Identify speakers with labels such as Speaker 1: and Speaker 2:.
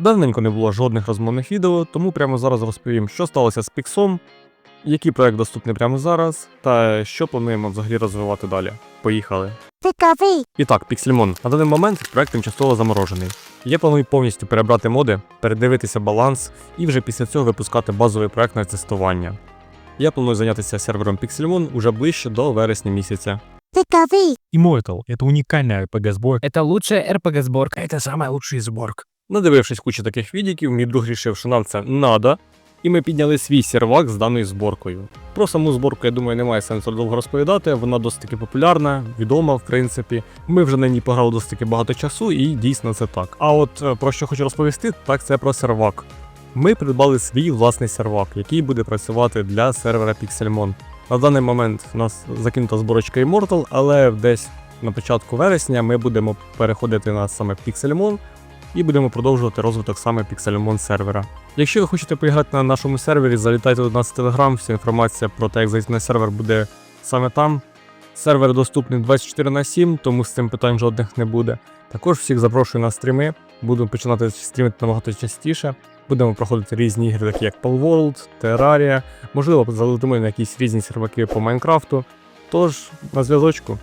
Speaker 1: Давненько не було жодних розмовних відео, тому прямо зараз розповім, що сталося з Піксом, який проект доступний прямо зараз, та що плануємо взагалі розвивати далі. Поїхали.
Speaker 2: Цікавий.
Speaker 1: І так, Pixelmon. На даний момент проект тимчасово заморожений. Я планую повністю перебрати моди, передивитися баланс і вже після цього випускати базовий проект на тестування. Я планую зайнятися сервером Pixelmon уже ближче до вересня місяця.
Speaker 2: Цікавий.
Speaker 3: Immortal — это уникальная RPG-сборка.
Speaker 4: Это лучшая РПГ-сборка.
Speaker 3: Это самая лучшая сборка.
Speaker 1: Надивившись кучу таких відіків, мій друг рішив, що нам це надо, і ми підняли свій сервак з даною зборкою. Про саму зборку, я думаю, немає сенсу довго розповідати. Вона досить таки популярна, відома, в принципі. Ми вже на ній пограли досить таки багато часу, і дійсно це так. А от е, про що хочу розповісти, так це про сервак. Ми придбали свій власний сервак, який буде працювати для сервера Pixelmon. На даний момент у нас закинута зборочка Immortal, але десь на початку вересня ми будемо переходити на саме Pixelmon і будемо продовжувати розвиток саме Pixelmon сервера. Якщо ви хочете поіграти на нашому сервері, залітайте до нас в Telegram, вся інформація про те, як зайти на сервер, буде саме там. Сервер доступний 24 на 7, тому з цим питань жодних не буде. Також всіх запрошую на стріми. Будемо починати стрімити набагато частіше. Будемо проходити різні ігри, такі як Palworld, Terraria, можливо, залетимо на якісь різні серваки по Майнкрафту. Тож, на зв'язочку.